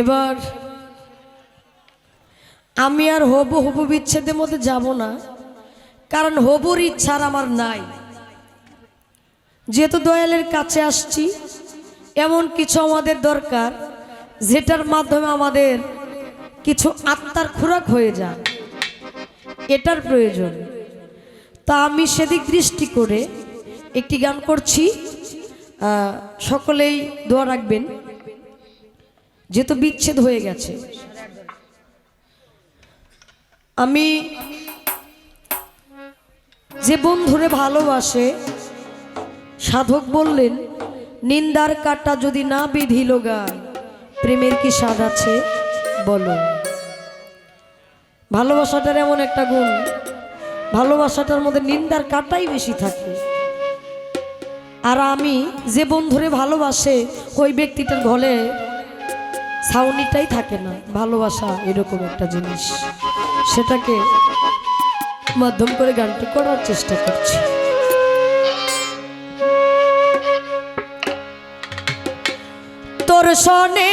এবার আমি আর হবু হবু বিচ্ছেদের মধ্যে যাব না, কারণ হবুর ইচ্ছা আর আমার নাই। যেহেতু দয়ালের কাছে আসছি, এমন কিছু আমাদের দরকার, যেটার মাধ্যমে আমাদের কিছু আত্মার খোরাক হয়ে যায়। এটার প্রয়োজন। তা আমি সেদিক দৃষ্টি করে একটি গান করছি। সকলেই দোয়া রাখবেন। যেহেতু বিচ্ছেদ হয়ে গেছে। আমি যে বন্ধুরে ভালোবাসে, সাধক বললেন, নিন্দার কাটা যদি না বিধিল গায় প্রেমের কি স্বাদ আছে বলো? ভালোবাসাটার এমন একটা গুণ, ভালোবাসাটার মধ্যে নিন্দার কাটাই বেশি থাকে। আর আমি যে বন্ধুরে ভালোবাসে, ওই ব্যক্তিটার ঘরে ছাউনিটাই থাকে না, ভালোবাসা এরকম একটা জিনিস। সেটাকে মাধ্যম করে গানটি করার চেষ্টা করছি। তোর সনে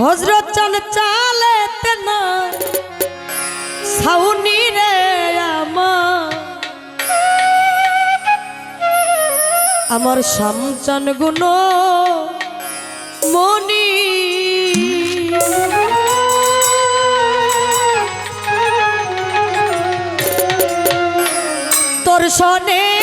হজরত চান চালেতে না সাউনি রে আমার। সামচান গুণ মনি। তোর সনে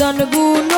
সামচান গুণ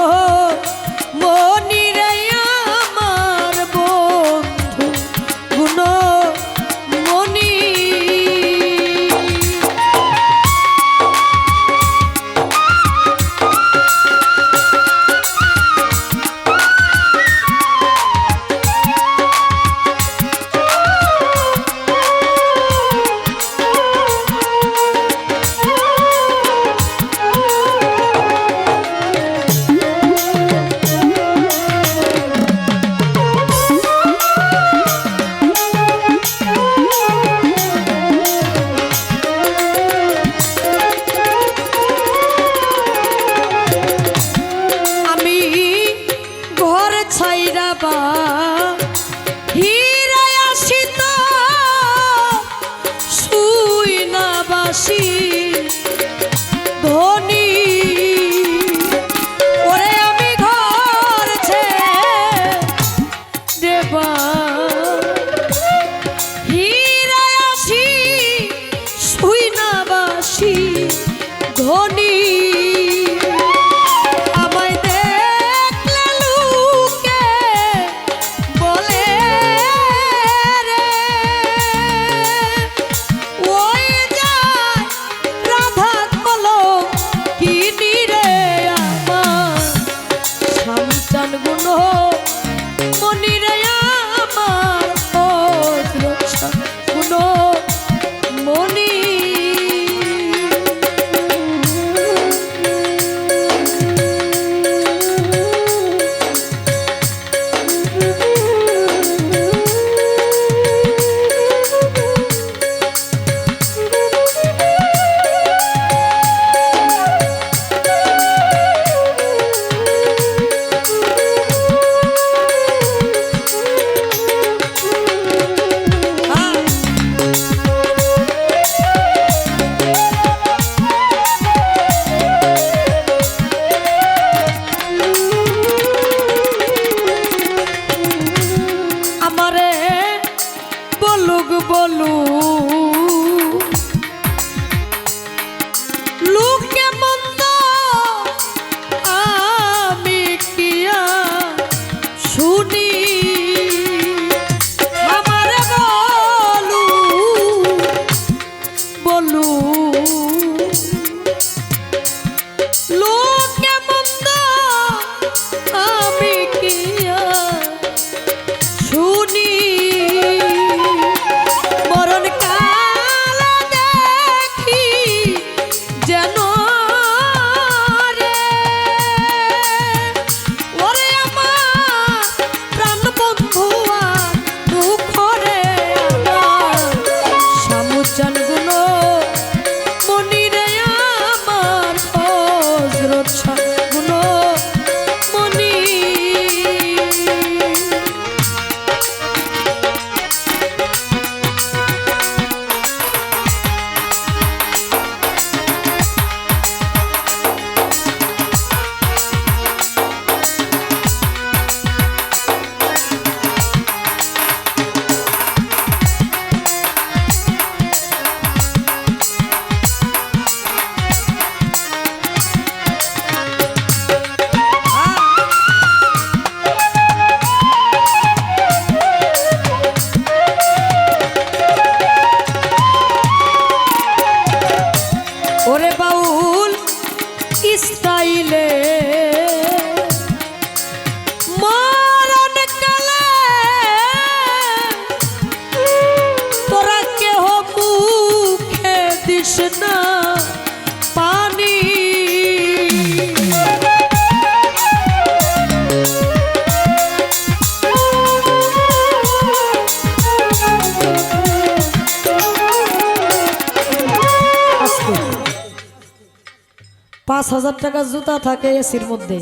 হাজার টাকার জুতা থাকে এসির মধ্যে।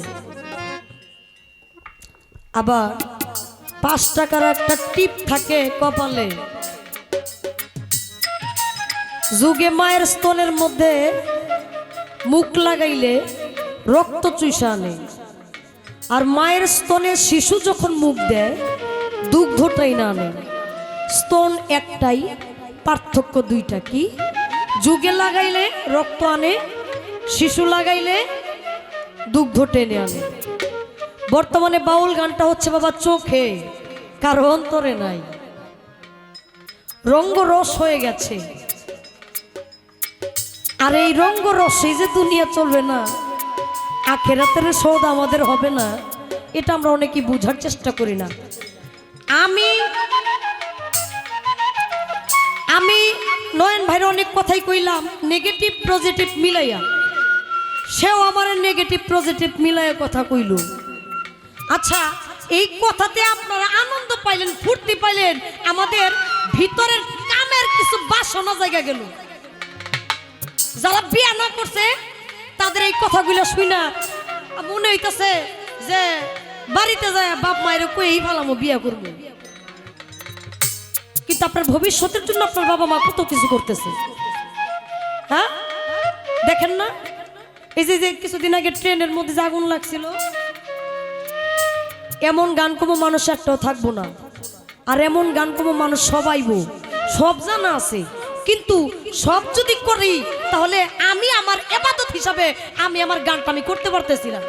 আবার পাঁচ টাকার একটা টিপ থাকে কপালে। যুগে মায়ের স্তনের মধ্যে মুখ লাগাইলে রক্ত চুষা আনে। আর মায়ের স্তনে শিশু যখন মুখ দেয় দুগ্ধটাই না আনে। স্তন একটাই, পার্থক্য দুইটা কি? যুগে লাগাইলে রক্ত আনে শিশু লাগাইলে দুগ্ধ টেনে আনে। বর্তমানে বাউল গানটা হচ্ছে বাবা চোখে, কারও অন্তরে নাই। রঙ্গরস হয়ে গেছে। আর এই রঙ্গরসে যে দুনিয়া চলবে না, আখেরাতের সৌদ আমাদের হবে না, এটা আমরা অনেকেই বোঝার চেষ্টা করি না। আমি আমি নয়ন ভাইয়ের অনেক কথাই কইলাম নেগেটিভ পজিটিভ মিলাইয়া। সেও আমার নেগেটিভ পজিটিভ মিলাইয়া কথা কইল। আচ্ছা এই কথাতে আপনারা আনন্দ পাইলেন, ফুর্তি পাইলেন, আমাদের ভিতরের কামের কিছু বাসনা জায়গা গেল। যারা বিয়া না করছে, তাদের এই কথাগুলো শুনা মনে হইতেছে যে বাড়িতে যায় বাপ মায়ের কই ভালামো বিয়া করব। কিন্তু আপনার ভবিষ্যতের জন্য আপনার বাবা মা কত কিছু করতেছে। হ্যাঁ? দেখেন না? এই যে কিছুদিন আগে ট্রেনের মধ্যে যে আগুন লাগছিল, এমন গান কমো মানুষ একটাও থাকব না। আর এমন গান কমো মানুষ সবাইবো সব জানা আছে। কিন্তু সব যদি করি, তাহলে আমি আমার এবাদত হিসাবে আমি আমার গানটা আমি করতে পারতেছি না।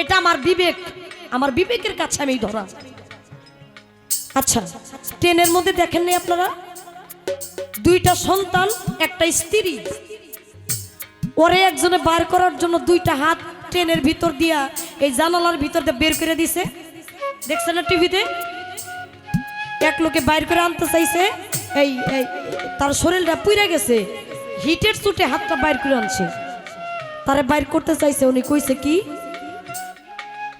এটা আমার বিবেক, আমার বিবেকের কাছে আমি ধরা। আচ্ছা ট্রেনের মধ্যে দেখেন নাই আপনারা? দুইটা সন্তান, একটা স্ত্রী। ওরে একজনে বার করার জন্য দুইটা হাত ট্রেনের ভিতর দিয়া এই জানালার ভিতর দিয়ে বের করে দিছে। দেখছেন না টিভিতে? এক লোকে বাইর করে আনতে চাইছে। এই এই, তার শরীরটা পুইরা গেছে। হিটের চুটে হাতটা বাইর করে আনছে। তারা বাইর করতে চাইছে, উনি কইছে কি?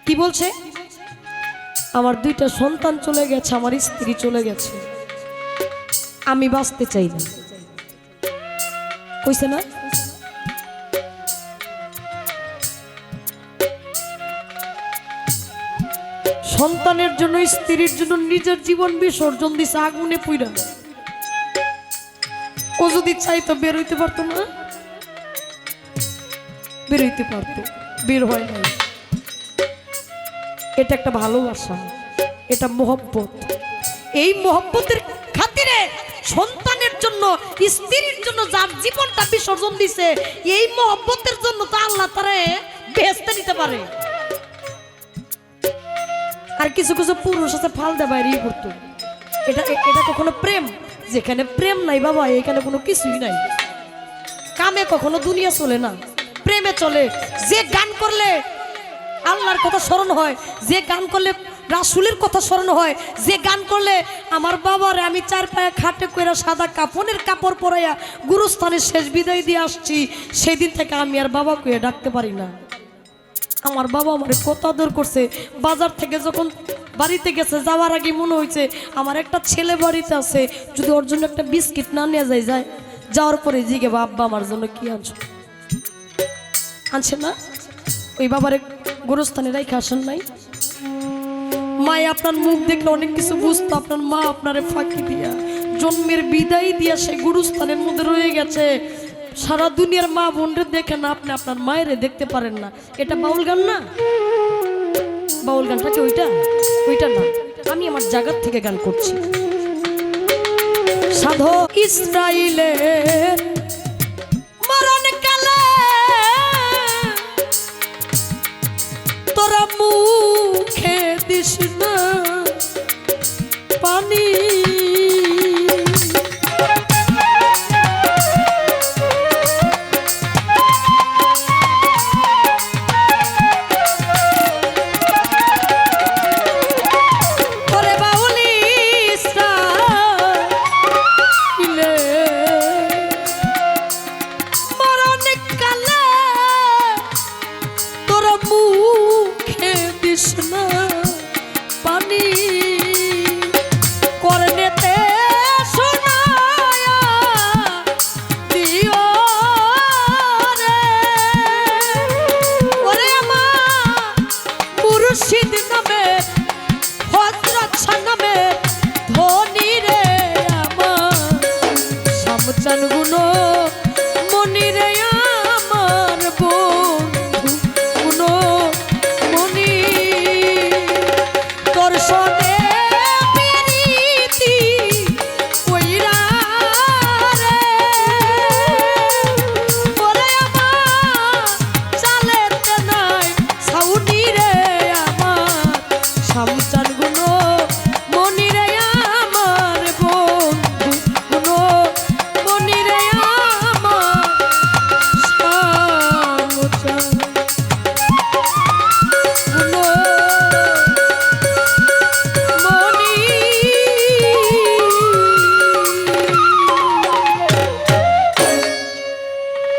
কি বলছে? আমার দুইটা সন্তান চলে গেছে, আমার স্ত্রী চলে গেছে। আমি বাঁচতে চাই না। কইছে না? সন্তানের জন্য, স্ত্রীর জন্য নিজের জীবন বিসর্জন দিছে, আগুনে পুইরা। ও যদি চাইতো বেরোইতে পারতো না। বেরোইতে পারতো, বের হয় নাই। এটা একটা ভালোবাসা, এটা মোহব্বত। এই মোহব্বতের খাতিরে সন্তানের জন্য, স্ত্রীর জন্য যার জীবনটা বিসর্জন দিছে, এই মোহব্বতের জন্য তো আল্লাহ তারে বেহেস্তে নিতে পারে। আর কিছু কিছু পুরুষ আছে, ফালদা বাইরে করতো এটা এটা কখনো প্রেম? যেখানে প্রেম নাই বাবা, এখানে কোনো কিছুই নাই। কামে কখনো দুনিয়া চলে না। প্রেমে চলে। যে গান করলে আল্লাহর কথা স্মরণ হয়, যে গান করলে রাসুলের কথা স্মরণ হয়, যে গান করলে আমার বাবার, আমি চার পায়ে খাটে করে সাদা কাপনের কাপড় পরাইয়া গুরুস্থানে শেষ বিদায় দিয়ে আসছি, সেদিন থেকে আমি আর বাবা কুয়ে ডাকতে পারি না। আমার বাবা আমার কত আদর করছে। বাজার থেকে যখন বাড়িতে গেছে, যাওয়ার আগে মনে হয়েছে, আমার একটা ছেলে বাড়িতে আছে, যদি ওর জন্য একটা বিস্কিট না নিয়ে যায় যায়। যাওয়ার পরে জিগে বা আব্বা আমার জন্য কি আনছো? আনছে না? ওই বাবারে গোরস্থানে রাইখে আসেন নাই। মায় আপনার মুখ দেখলে অনেক কিছু বুঝতো, আপনার মা আপনারে ফাঁকি দিয়া, জন্মের বিদায় দিয়া সে গুরুস্থানের মধ্যে রয়ে গেছে। সারা দুনিয়ার মা বোনরে না আপনি আপনার মায়েরে দেখতে পারেন না। এটা বাউল গান না? বাউল গানটা কি ওইটা? ওইটা না। আমি আমার জায়গার থেকে গান করছি। সাধো ইসরাইলের মরণ কালে তোরা মুখে দিস না, পানি কৃষ্ণ পানি করনেতে মুর্শিদ নামে হজরত নামে ধনী রে আমার। সমচান গুণ মনি রে